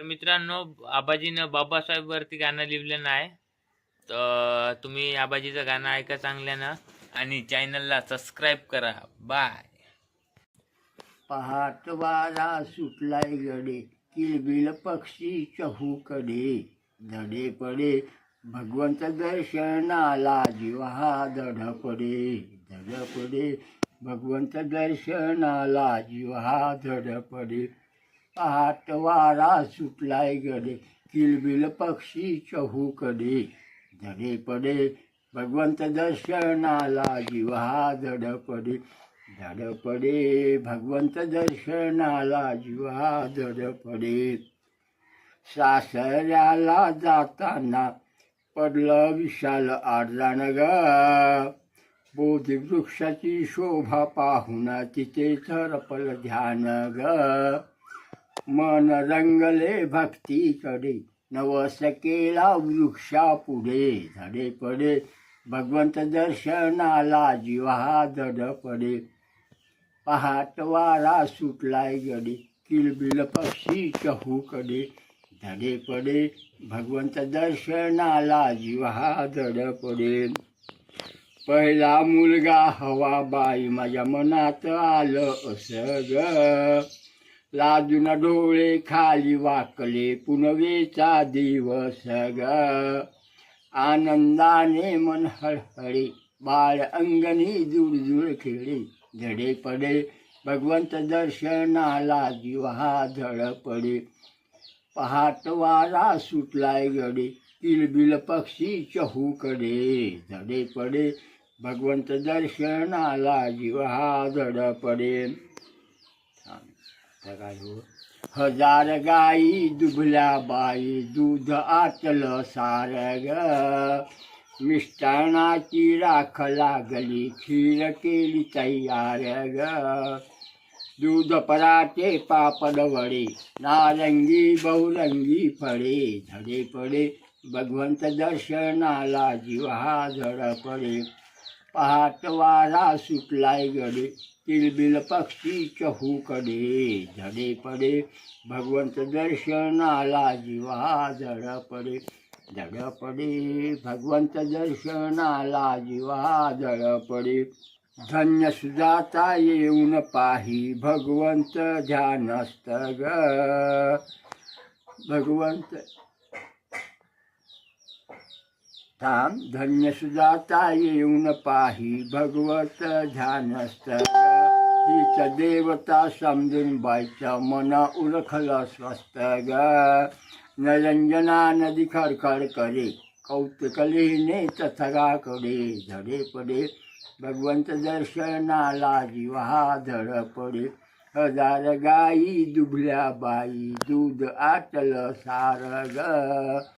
तर मित्रांनो आबाजीनं बाबासाहेबवरती गाणं लिहिलं नाही तर तुम्ही आबाजीचं गाणं ऐका चांगल्यानं आणि चॅनलला सबस्क्राईब करा. बाय पहाट वारा सुटलाय गडे किलबिल पक्षी चहूकडे धडे पडे भगवंत दर्शनाला जीव धडपडे धड पडे. धड पडे भगवंत दर्शनाला जीव धड पडे. पहाट वारा सुटलाय गडे किलबिल पक्षी चहूकडे धडे पडे भगवंत दर्शनाला जीव हा धड पडे. धड पडे भगवंत दर्शनाला जीवा धड पडे. सासऱ्याला जाताना पडलं विशाल आडदान ग बोधवृक्षाची शोभा पाहून तिथे थरपल ध्यान ग मन रंगले भक्तीकडे नवस केला वृक्षा पुढे धडे पडे भगवंत दर्शनाला जीवा धड पडे. पहाट वारा सुटलाय गडे किलबिल पक्षी चहूकडे धडे पडे भगवंत दर्शनाला जीवा धड पडे. पहिला मुलगा हवा बाई माझ्या मनात आलं असं ग. लाजून डोळे खाली वाकले पुनवेचा दिवस ग. आनंदाने मन हळहळे बाळ अंगणी जुळजुळ खेळे धडे पडे भगवंत दर्शनाला जीवा धड पडे. पहाट वारा सुटलाय गडे किलबिल पक्षी चहूकडे धडे पडे भगवंत दर्शनाला जीवा धड पडे. हजार गाई दुबल्या बाई दूध आतलं सार ग मिष्टाणाची राख लागली खीर केली तयार ग दूध पराठे पापड वडे नारंगी बहुरंगी फळे धडे पडे भगवंत दर्शनाला जीवा झडपडे पडे। पहाट वारा सुटलाय गडे. तिलबिल पक्षी चहूकडे झडे पडे. भगवंत दर्शनाला जीवा धड पडे. झड पडे. भगवंत दर्शनाला जीवा धड पडे. धन्य सुजाता येऊन पाही भगवंत ध्यानस्त ग भगवंत थांब धन्य सुजाता येऊन पाही भगवत ध्यानस्त हीच देवता समजून बाईचं मन उरखलं स्वस्त ग। नरंजना नदी खडखड करे कौतुकलीने तथगाकडे धडे पडे भगवंत दर्शनाला जीवा धड पडे। हजार गाई दुबल्या बाई दूध आटल सार ग